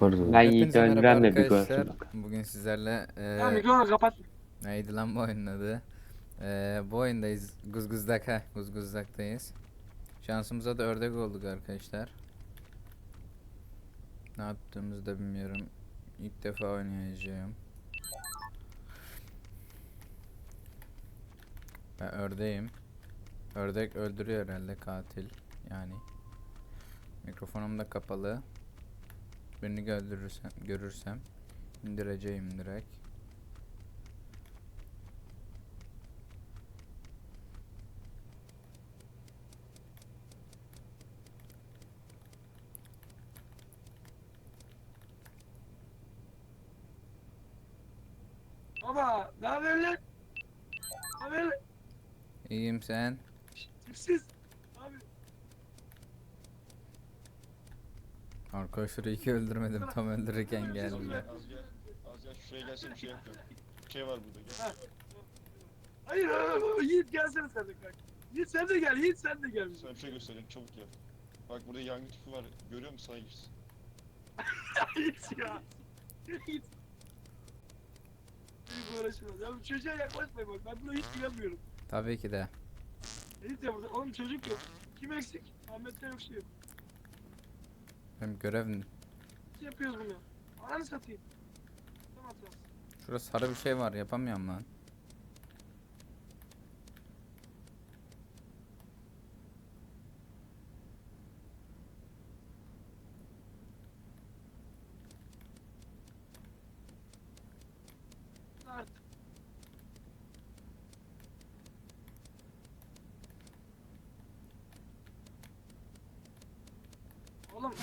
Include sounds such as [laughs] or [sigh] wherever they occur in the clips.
yaparız. Ben Hepinize Yiğit'i merhaba öldüren de bir arkadaşlar. görsün. Bugün sizlerle Ya eee mikrofonu kapat. neydi lan bu oyunun adı? Eee bu oyundayız. Guzguzdak ha. Guzguzdak'tayız. Şansımıza da ördek olduk arkadaşlar. Ne yaptığımızı da bilmiyorum. İlk defa oynayacağım. Ben ördeğim. Ördek öldürüyor herhalde katil. Yani. Mikrofonum da kapalı. Birini öldürürsem, görürsem indireceğim direkt. Baba ne haber lan? Ne haber? İyiyim sen. Tipsiz. Arkadaşları iki öldürmedim tam öldürürken geldi. Az gel. Az gel. Şuraya gelsene bir şey yapıyorum. Bir şey var burada gel. hayır hayır, hayır, Yiğit gelsene sen de kanka. Yiğit sen de gel Yiğit sen de gel. Sana bir şey göstereyim çabuk gel. Bak burada yangın tüpü var. Görüyor musun? Sana girsin. [laughs] Yiğit ya. Yiğit. Büyük uğraşmaz. Ya bu çocuğa yaklaşmayın bak ben buna hiç güvenmiyorum. Tabii ki de. Yiğit ya burada oğlum çocuk yok. Kim eksik? Ahmet'te yok şey yok. Benim görev Nasıl yapıyoruz bunu? Ananı satayım. Tamam. Şurada sarı bir şey var yapamıyorum lan. Oğlum.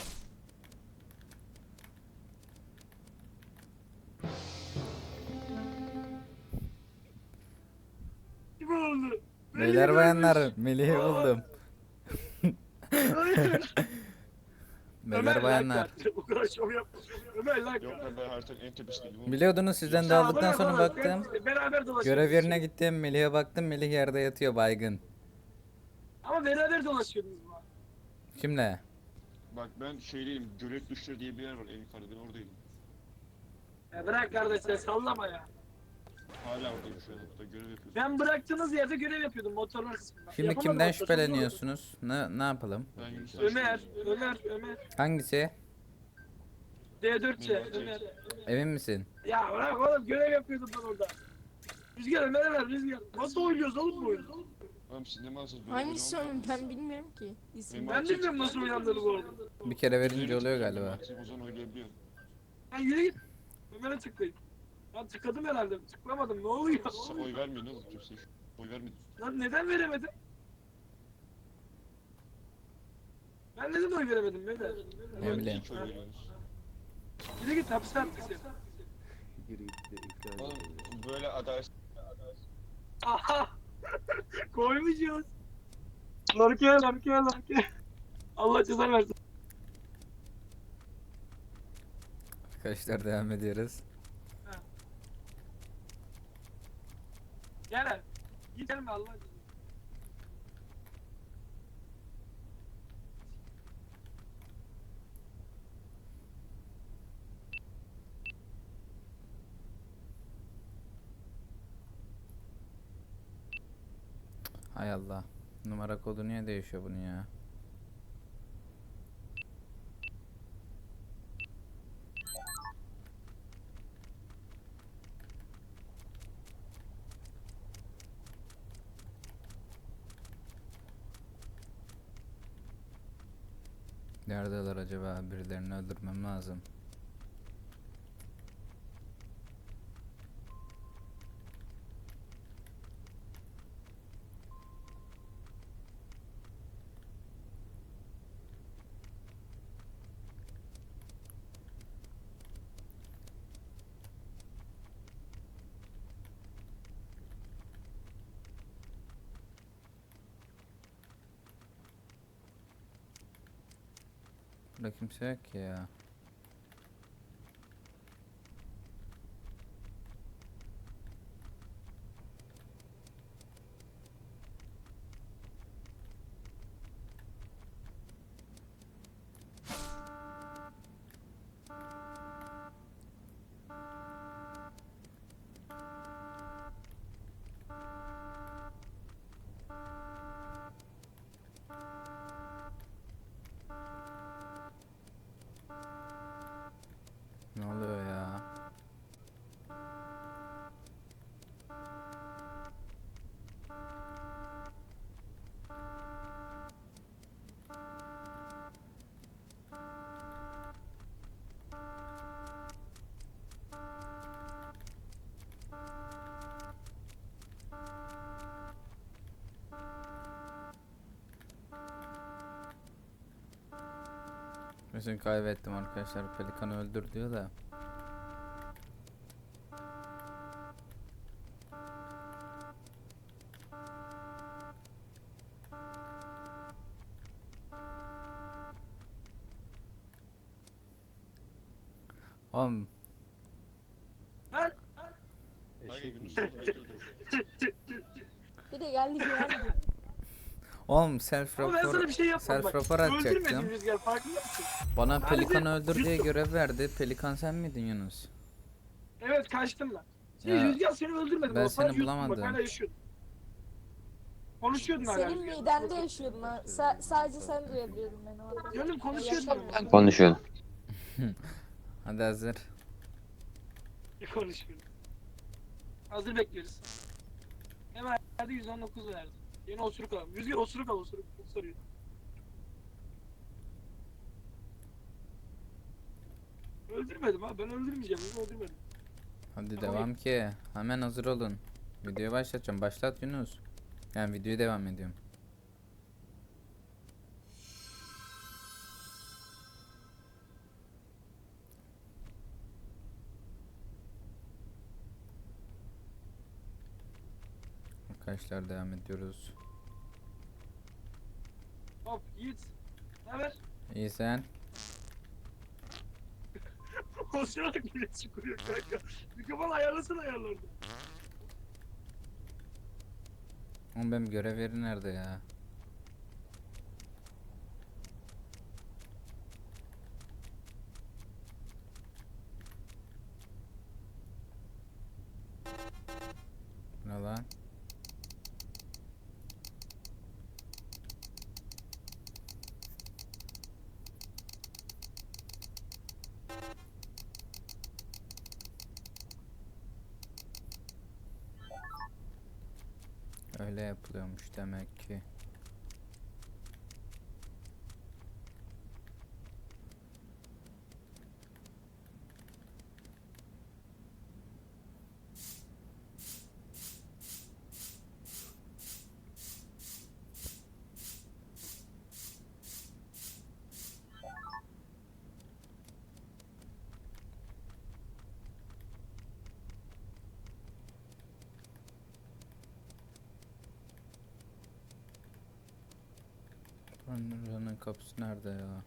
Beyler bayanlar Melih'i buldum. [laughs] Beyler bayanlar. Bu kadar şov yapma. Ömer lan. Yok ben, ben haritanın en tepesindeydim. oğlum. Biliyordunuz sizden de Ya aldıktan bırak sonra baktım. ben- Beraber dolaşıyoruz. Görev yerine gittim Melih'e baktım Melih yerde yatıyor baygın. Ama beraber dolaşıyordunuz bu. Kimle? Bak ben şeydeyim. Gölet duşları diye bir yer var en yukarıda. Ben oradaydım. Ya bırak kardeş sen sallama ya. Hala oradayım şu görev yapıyorum. Ben bıraktığınız yerde görev yapıyordum motorlar kısmında. Şimdi Yapamadım kimden hatta, şüpheleniyorsunuz? Ne ne yapalım? Ben. Ömer, Ömer, Ömer. Hangisi? D4C, Ömer. Emin misin? Ya bırak oğlum görev yapıyordum ben orada. Rüzgar Ömer'e ver Rüzgar. Nasıl oynuyoruz oğlum bu oyunu? Oğlum siz ne malsınız? Böyle Hangisi onun ben bilmiyorum ki. İsim. Ben bilmiyorum nasıl oynandığını bu arada. Bir kere verince oluyor galiba. O zaman. Ben yürü git. Ömer'e tıklayın. Ben tıkladım herhalde. Tıklamadım. Ne oluyor? Sen oy vermiyorsun oğlum kimse. Oy vermedin. Lan neden veremedim? Ben neden oy veremedim beyler? Ne Ben bileyim. iki oy veriyorsunuz. Yürü git hapse attık seni. Oğlum böyle adalet Aha! [laughs] Koymuşuz. Larke, larke, larke. Allah ceza versin. Arkadaşlar devam ediyoruz. Gel. Gidelim Allah. Hay Allah. Numara kodu niye değişiyor bunun ya? Acaba? Birilerini öldürmem lazım. Burada kimse yok ki ya. Ne oluyor ya? Mesela kaybettim arkadaşlar. Pelikanı öldür diyor da. Oğlum Lan Hayır Yunus bekliyordu. Bir de geldi geldi. Oğlum self ama ben sana rapor bir şey yapmadım self bak. rapor Öldürmedin atacaktım. Rüzgar farkında mısın? Bana Sadece pelikan öldür diye yuttum. görev verdi. Pelikan sen miydin Yunus? Evet kaçtım ben. Şey, Ya, Rüzgar seni öldürmedi. ben o sadece seni Bak bulamadım. hala yaşıyordun. Konuşuyordun hala. Senin Rüzgar. midende yaşıyordum. Sa- sadece sen duyabiliyordun beni orada. Gönlüm konuşuyordun. Ama. Konuşuyordum. [laughs] Hadi hazır. Konuşuyordun. Hazır bekliyoruz. Hemen verdi 119 verdi. Yeni osuruk al. Rüzgar osuruk al osuruk. Soruyor. Öldürmedim ha ben öldürmeyeceğim ben öldürmedim. Hadi Tamam. devam ki. Hemen hazır olun. Videoyu başlatacağım. Başlat Yunus. Yani videoyu devam ediyorum. Arkadaşlar devam ediyoruz. Hop Yiğit. Ne haber? İyi sen. [laughs] Osurarak bile çıkıyor kanka. Mikrofon ayarlasana ayarlarda. Oğlum benim görev yeri nerede ya? Öyle yapılıyormuş demek ki. Buranın kapısı nerede ya?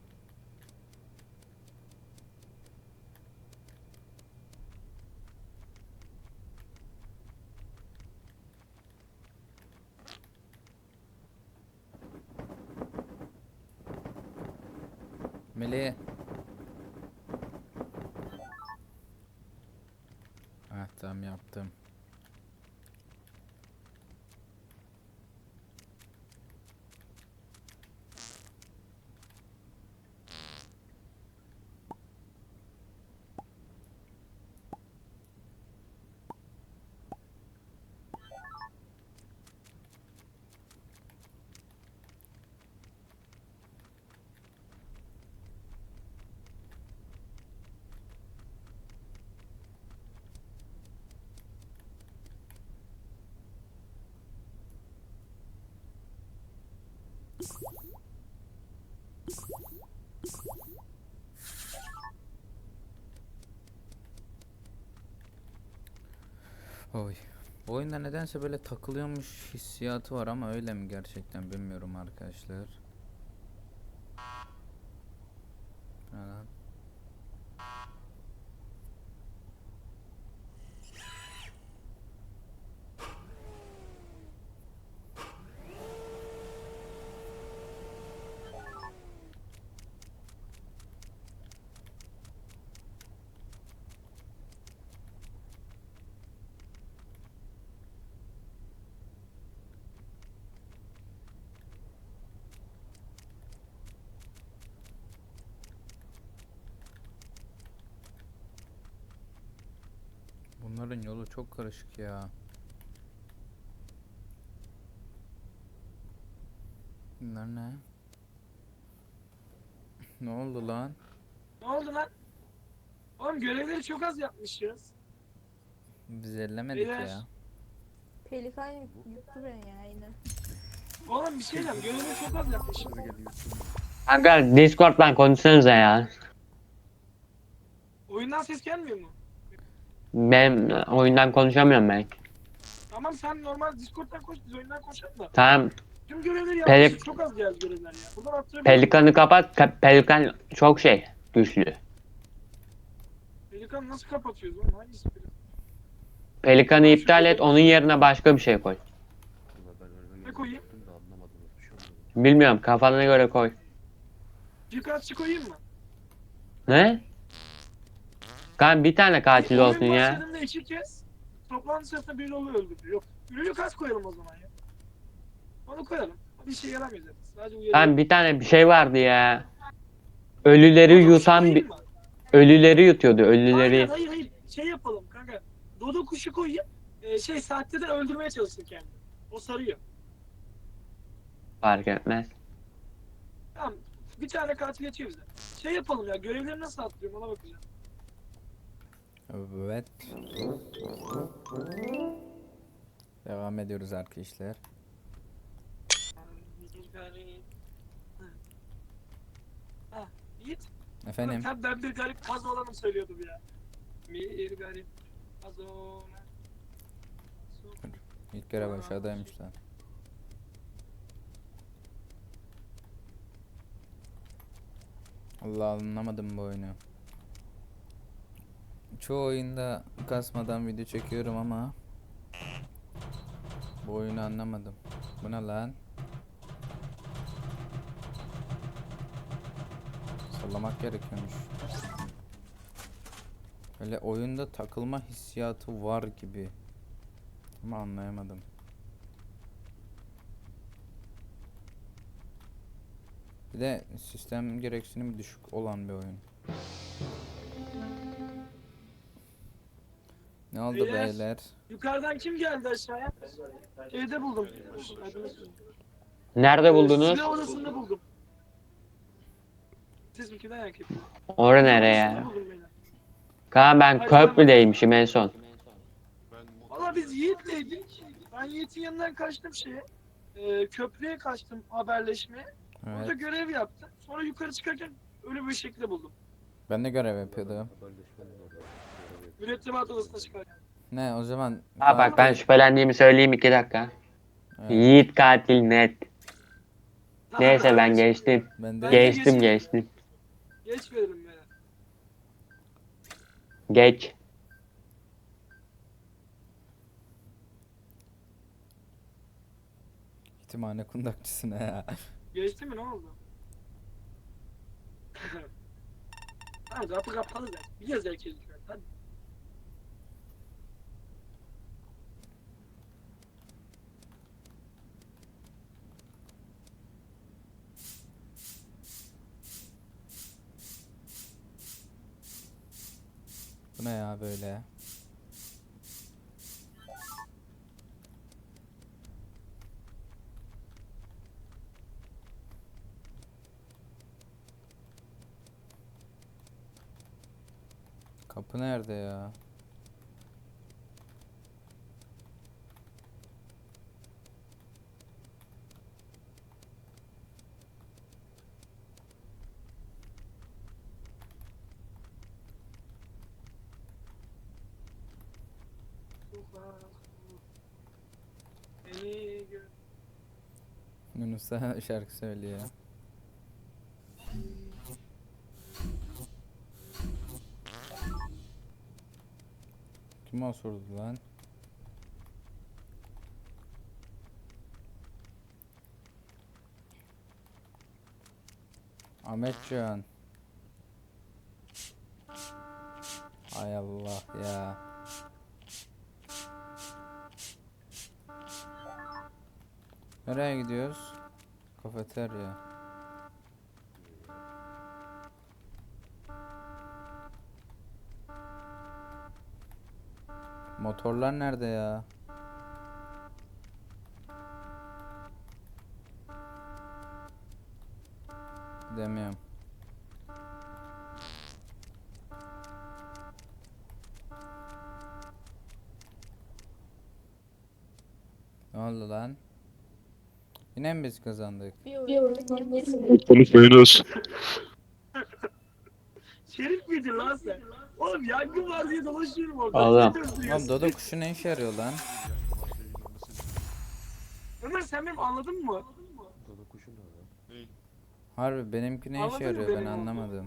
Melih. Ah tamam yaptım. Oy. Oyunda nedense böyle takılıyormuş hissiyatı var ama öyle mi gerçekten bilmiyorum arkadaşlar. Bunların yolu çok karışık ya. Bunlar ne? [laughs] Ne oldu lan? Ne oldu lan? Oğlum görevleri çok az yapmışız. Biz ellemedik Beyler. ya. Pelikan yuttu beni ya yine. Oğlum bir şey diyeceğim. Görevleri çok az yapmışız. Kanka Discord'dan konuşsanıza ya. Oyundan ses gelmiyor mu? Ben oyundan konuşamıyorum ben. Tamam sen normal Discord'dan koş biz oyundan konuşalım da. Tamam Tüm görevleri Pelik- yapmışız. Çok az geldi görevler ya. Buradan attırabilirim. Pelikan'ı kapat. Ka- Pelikan çok şey güçlü. Pelikan nasıl kapatıyoruz oğlum? Hangisi pelikan? Pelikan'ı iptal et onun yerine başka bir şey koy. Ne koyayım? Bilmiyorum kafana göre koy. Pikachu koyayım mı? Ne? Kan bir tane katil olsun ya. başladığında iki kez toplantı sırasında bir yolu öldürdü. Yok. Ürünü kaç koyalım o zaman ya? Onu koyalım. Bir şey yaramıyor zaten. Sadece uyarı. Kan bir tane bir şey vardı ya. Ölüleri Dodo kuşu yutan koyayım bir mı? ölüleri yutuyordu Hayır ölüleri. hayır hayır. Şey yapalım kanka. Dodo kuşu koyayım. Ee, şey saatte de öldürmeye çalışsın kendini. O sarıyor. Fark etmez. Tamam. Bir tane katil yetiyor bize. Şey yapalım ya. Görevleri nasıl atlıyorum ona bakacağım. Evet. Devam ediyoruz arkadaşlar. Ha, Yiğit. Efendim. Ben, ben bir garip kaz olanım söylüyordum ya. Bir garip kaz olan. İlk görev aşağıdaymış lan. Allah anlamadım bu oyunu. Çoğu oyunda kasmadan video çekiyorum ama bu oyunu anlamadım. Bu ne lan? Sallamak gerekiyormuş. Öyle oyunda takılma hissiyatı var gibi. Ama anlayamadım. Bir de sistem gereksinimi düşük olan bir oyun. Ne oldu Beyler. beyler? Yukarıdan kim geldi aşağıya? Evde buldum. Nerede buldunuz? Silah odasında buldum. Siz ülkeden yak yapın. Orada nereye? Kan ben köprüdeymişim en son. Valla biz Yiğit'leydik. Ben Yiğit'in yanından kaçtım şeye. Ee, köprüye kaçtım haberleşmeye. Orada Evet. görev yaptım. Sonra yukarı çıkarken ölü bir şekilde buldum. Ben de görev yapıyordum. Mürettebat odasına. Ne o zaman Ha bak ben şüphelendiğimi söyleyeyim iki dakika. Evet, Yiğit katil net. Neyse ben geçtim. ben Ben de de Geçtim geçtim. geçtim. Beni. Geç. ihtimane kundakçısına ya. Geçti mi ne oldu? [laughs] Tamam kapı kapalı zaten. Biliyoruz herkes yukarı. Hadi. Bu ne ya böyle? Kapı nerede ya? Beni gör. Yunus'a [laughs] şarkı söylüyor. Kim osurdu lan? Ahmetcan. Hay Allah ya. Nereye gidiyoruz? Kafeterya. Motorlar nerede ya? Demiyorum. Ne oldu lan? Yine mi biz kazandık? Bir oyun geçsin. Konuşmayınız. Şerif miydin lan sen? Oğlum yangın var diye dolaşıyorum orada. Öldürüyorsun. Oğlum dodo kuşu ne işe yarıyor lan? Ömer sen benim anladın mı? Harbi benimki ne işe Anladın mı yarıyor ben benim anlamadım.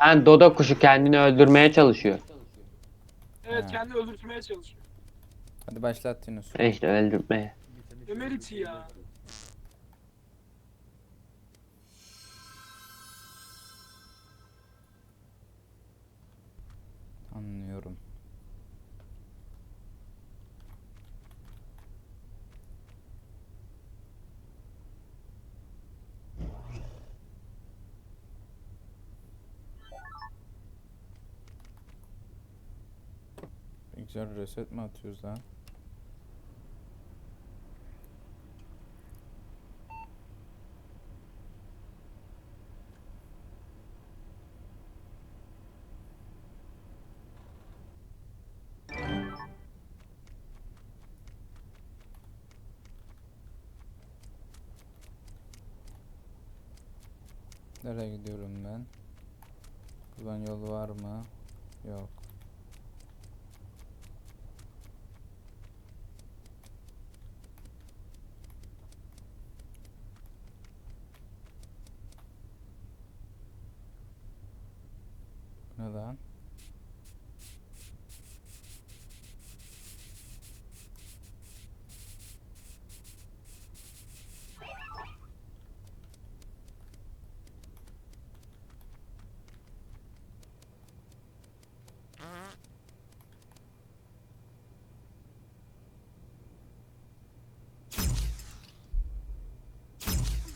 Ben dodo kuşu kendini öldürmeye çalışıyor. Evet Ha. kendi öldürtmeye çalışıyor. Hadi başlat Yunus. E İşte öldürmeye. Ömer içi ya. Anlıyorum. Güzel reset mi atıyoruz lan? Nereye gidiyorum ben? Buradan yol var mı? Yok. Bu Ne lan?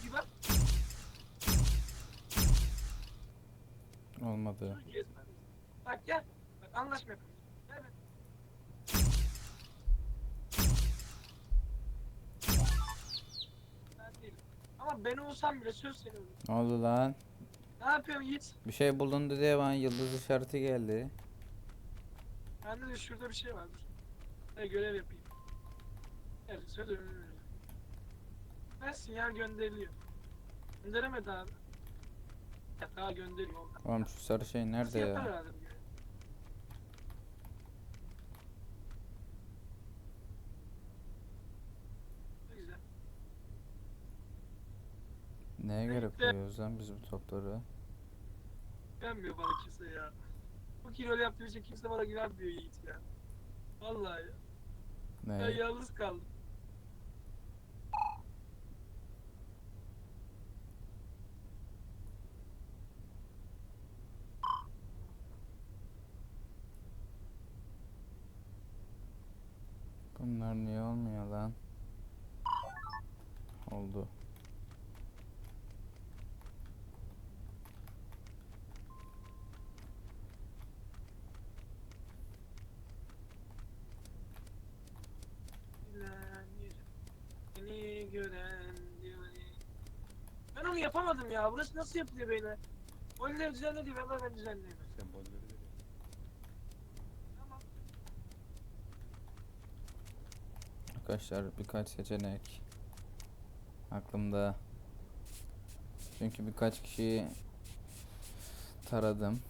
Güven. Olmadı. Bak gel. Bak anlaşma yapalım. Ama ben olsam bile söz seni öldürürüm. Ne oldu lan? Ne yapıyorsun Yiğit? Bir şey bulundu diye bana yıldız işareti geldi. Bende de şurada bir şey var. Dur. Ben görev yapayım. Evet öldürürüm. Ben sinyal gönderiliyor. Gönderemedi abi. Ya daha gönderiyor. Oğlum şu sarı şey nerede Nasıl yapar ya? Güzel. Neye göre koyuyoruz lan biz bu topları? Güvenmiyor bana kimse ya. Bu kilolu yaptığı için kimse bana güvenmiyor Yiğit ya. Vallahi ya. Ben yalnız kaldım. Bunlar niye olmuyor lan? Oldu. Ben onu yapamadım ya. Burası nasıl yapılıyor beyler? Oliver düzenledi ve ben düzenleyemem. Tamam. Arkadaşlar birkaç seçenek aklımda. Çünkü birkaç kişiyi taradım.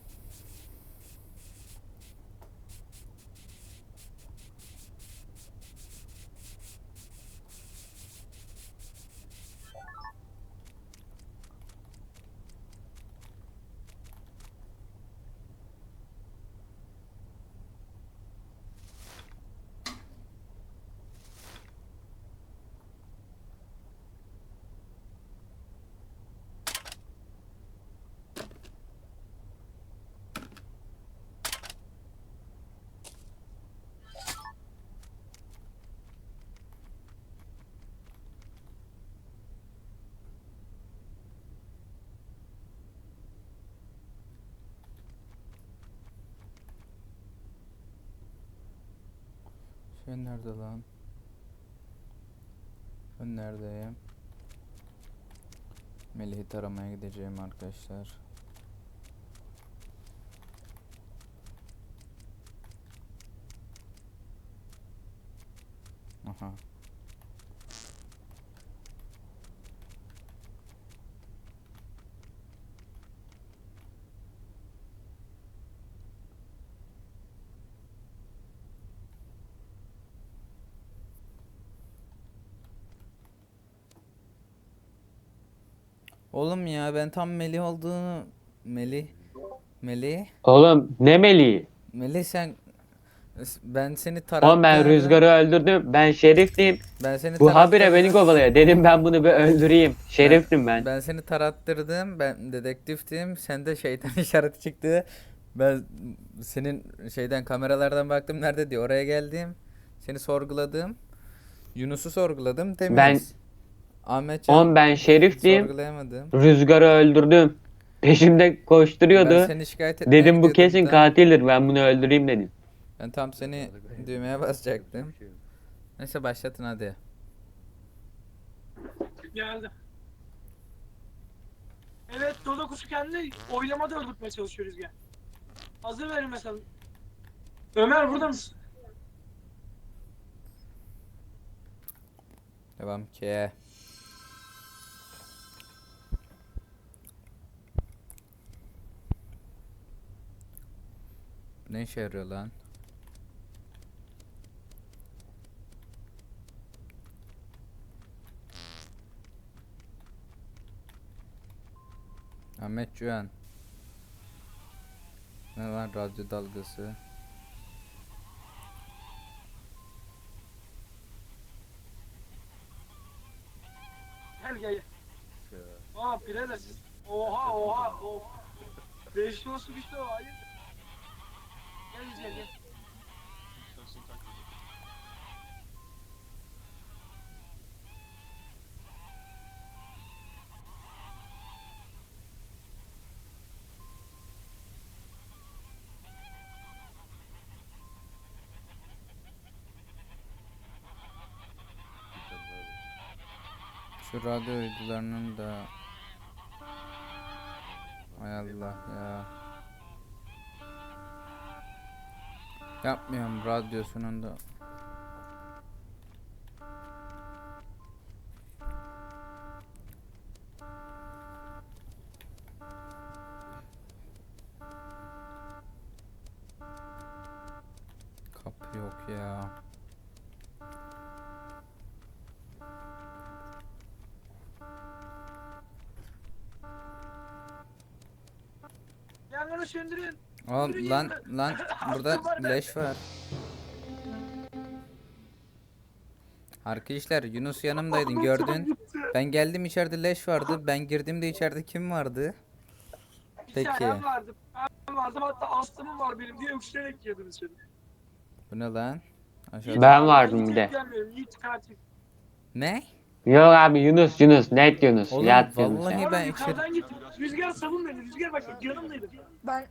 Ben nerede lan? Ben neredeyim? Melih'i taramaya gideceğim arkadaşlar. Aha. Oğlum ya ben tam Melih olduğunu Melih Melih Oğlum ne meleği? Melih sen ben seni tarattığımda Oğlum ben Rüzgar'ı öldürdüm. Ben şeriftim. ben seni Bu habire beni kovalıyor. Dedim ben bunu bir öldüreyim. Şeriftim ben. Ben seni tarattırdım. Ben dedektiftim. Sende şeytan [laughs] işareti çıktı. Ben senin şeyden kameralardan baktım nerede diye oraya geldim. Seni sorguladım. Yunus'u sorguladım. Temiz. Ben- Ahmetcan Oğlum ben şeriftim. sorgulayamadım. Rüzgar'ı öldürdüm. Peşimde koşturuyordu. Ben seni şikayet etmeye Dedim bu gidiyordum kesin da. katildir. Ben bunu öldüreyim dedim. Ben tam seni düğmeye basacaktım. Neyse başlatın hadi. Geldim. Evet Dodo Kuşu kendini oylamada öldürtmeye çalışıyoruz gel. Hazır verin mesela. Ömer burada mısın? Devam ki. Ne işe yarıyor lan? Ahmet Cuan. Ne lan radyo dalgası? Gel gel gel. Aa birader siz. Oha oha oha. Beş olsun işte o hayır. Gel gel gel. Şu radyo uydularının da Hay Allah ya. Yapmıyorum radyosunun da. Kapı yok ya. Yangını söndürün. Oğlum lan lan burada leş var. Arkadaşlar Yunus yanımdaydın gördün. Ben geldim içeride leş vardı. Ben girdiğimde içeride kim vardı? Peki. tane vardım. Ben vardım hatta astımım var benim diye öksürerek girdim içeri. Bu ne lan? Aşağıda. Ben vardım bir de. Yiğit gelmiyorum, Yiğit katil. Ne? Yok abi Yunus Yunus. Net Yunus. Oğlum, Yat Yunus. vallahi- ya. Ben yukarıdan gittim. Rüzgar savun beni. Rüzgar bak yanımdaydı. Ben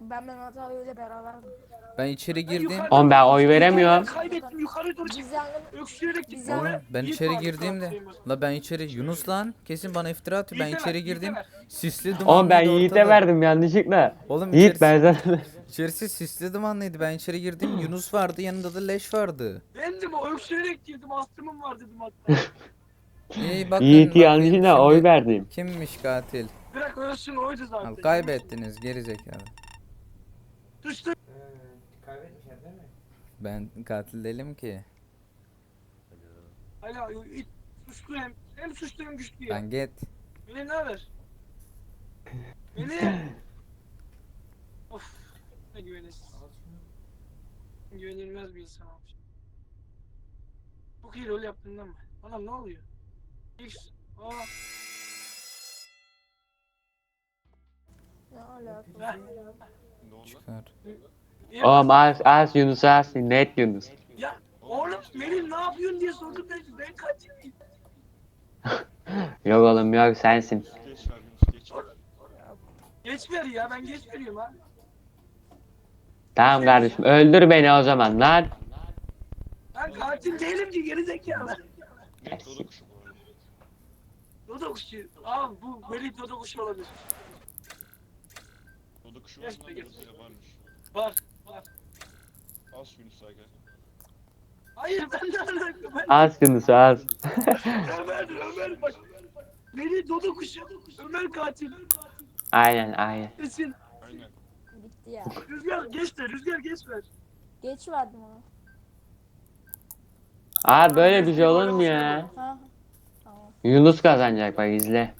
ben Mehmet abi ile beraberdim. Ben içeri girdim. Oğlum ben oy veremiyorum. Kaybettim yukarı yangın Öksürerek gittim. Oğlum ben Yiğit içeri girdiğimde la ben içeri Yunus lan kesin bana iftira atıyor. Ben içeri girdim. Sisli dumanlıydı Oğlum ben Yiğit'e verdim yanlışlıkla. Oğlum Yiğit ben sana... içerisi sisli dumanlıydı. Ben içeri girdim. Yunus vardı. Yanında da leş vardı. Bendim o öksürerek girdim. Astımım var dedim hatta. İyi bakın. Yiğit'i bakayım yanlışlıkla oy verdim. Kimmiş katil? Bırak ölsün oydu zaten. Al kaybettiniz geri zekalı. Düştü. Ben katil değilim ki. Hala it suçlu hem hem suçlu hem güçlü ya. Ben git. Beni ne haber? [laughs] Beni. of. Ne güvenesiz. Güvenilmez bir insan olmuş. Rol yaptın değil mi? Anam ne oluyor? X. Aa. Ne alaka? Heh. Ne oldu lan? Çıkar. Ya, Oğlum az az Yunus az. Net Yunus. ya oğlum Melih ne yapıyorsun diye sordum ben. Ben kaçayım. [laughs] Yok oğlum yok sensin. Geç ver Yunus geç. Geç ver ya ben geç veriyorum ha. Tamam kardeşim öldür beni o zaman lan. Ben katil değilim ki geri zekalı. Dodo kuşu bu arada. Dodo kuşu. Abi bu Melih Dodo kuşu olabilir. Dodo kuşu Geç var mı? varmış. Var. Var. Az Yunus Aga. Hayır ben de alakalı. Ben Az Yunus az. Ömer, Ömer bak. Melih Dodo kuşu. Ömer katil. Aynen aynen. Kesin. Aynen. Bitti ya. Rüzgar geç de rüzgar geç ver. Geç verdim onu. Abi böyle bir şey olur mu ya? Ha. Tamam. Yunus kazanacak bak izle.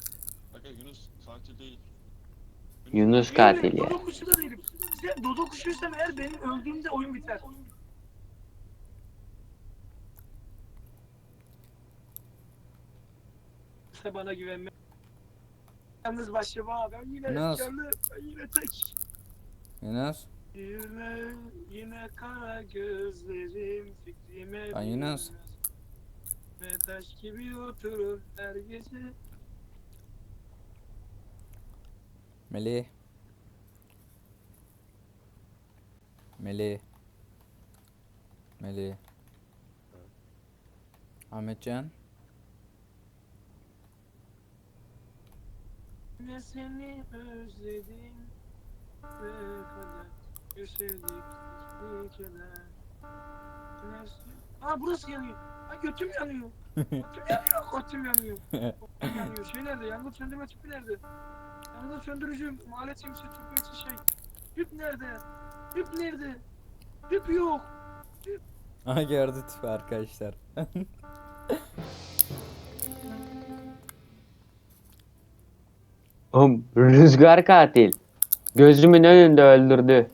Aga Yunus katil değil. Yunus katil ya. Dodo kuşu da değilim. Sen Dodo kuşuysam eğer benim öldüğümde oyun biter. İşte bana güvenme. Yalnız başıma ben yine kendi ben yine tek. Yunus. Yine yine kara gözlerim fikrime Lan Yunus. Ve taş gibi oturur her gece. Melih. Melih. Melih. Ahmetcan. Yine seni özledim ve kadar yaşadık. Yine sen- Aa burası yanıyor. Ay götüm yanıyor. [laughs] götüm yanıyor, götüm yanıyor. [laughs] Götüm yanıyor. Şey nerede? Yangın söndürme tüpü nerede? Yangın söndürücü mahalle temsil tüpü için şey. Tüp nerede? Tüp nerede? Tüp yok. Aha gördü tüpü arkadaşlar. [laughs] Oğlum rüzgar katil. Gözümün önünde öldürdü.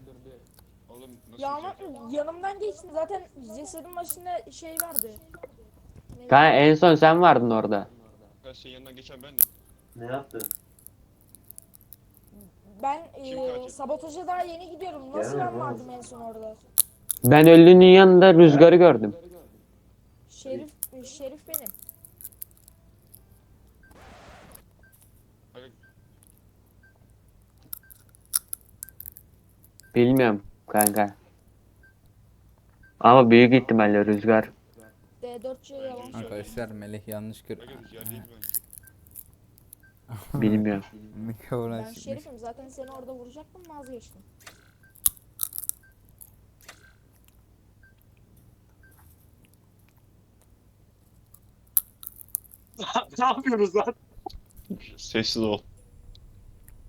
Oğlum nasıl Ya ama yanımdan geçtin zaten cesedin başında şey vardı. Kanka en son sen vardın orada. Her şeyin yanından geçen ben Ne yaptın? Ben e, sabotaja daha yeni gidiyorum. Nasıl ben vardım en son orada? Ben ölünün yanında rüzgarı gördüm. Şerif Şerif benim. Bilmiyorum kanka. Ama büyük ihtimalle rüzgar. D4C yalan söylüyor. Arkadaşlar Melih yanlış gör. Aga rüzgar değil bence. Bilmiyorum. Mikrofon Ben. Şerif'im zaten seni orada vuracaktım vazgeçtim. [laughs] ne yapıyoruz lan? Sessiz ol.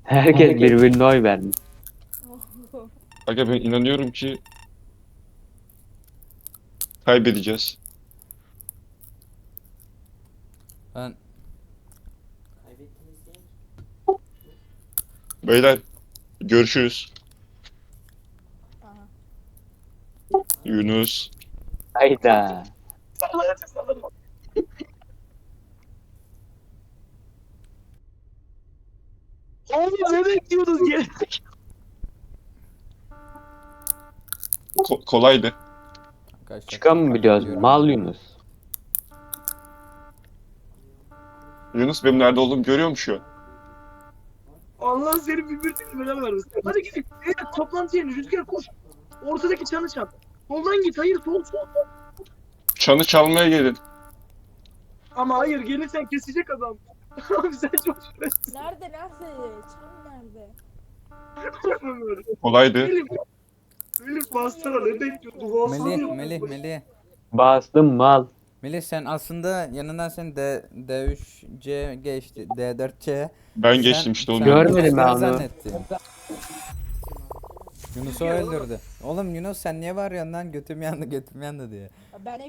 Herkes birbirine oy verdi. [laughs] Aga ben inanıyorum ki kaybedeceğiz. Ben Beyler görüşürüz. Aha. Yunus. Hayda. Oğlum ne bekliyorsunuz geri? Ko- kolaydı. arkadaşlar. Çıkan mı biliyoruz? Mal Yunus. Yunus benim nerede olduğumu görüyor mu şu an? Allah seni birbirine beraber vermesin. Hadi gidin. Evet, toplantı yerine rüzgar koş. Ortadaki çanı çal. Soldan git. Hayır sol sol. Çanı çalmaya gelin. Ama hayır gelirsen kesecek adam. [laughs] Abi sen çok şüphesiz. Nerede nerede? Çan nerede? Kolaydı. Elif. Elif bastara ne bekliyordu? Boğazını Melih. Melih, Melih. Bastım mal. Melih sen aslında yanından sen D, D3C geçti. D4C. Ben Sen- geçtim işte onu. Görmedim ben onu. zannettin. Yunus'u öldürdü. Oğlum Yunus sen niye var yandan götüm yandı götüm yandı diye. Ben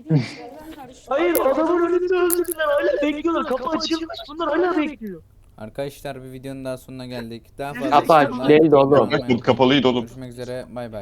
karıştım. Hayır adamın önünde öldürdüler. Hala bekliyorlar. Kapı açılmış. Bunlar hala bekliyor. Arkadaşlar bir videonun daha sonuna geldik. Daha fazla Kapı aç değil de oğlum. Kapalıydı oğlum. Görüşmek üzere. Bay bay.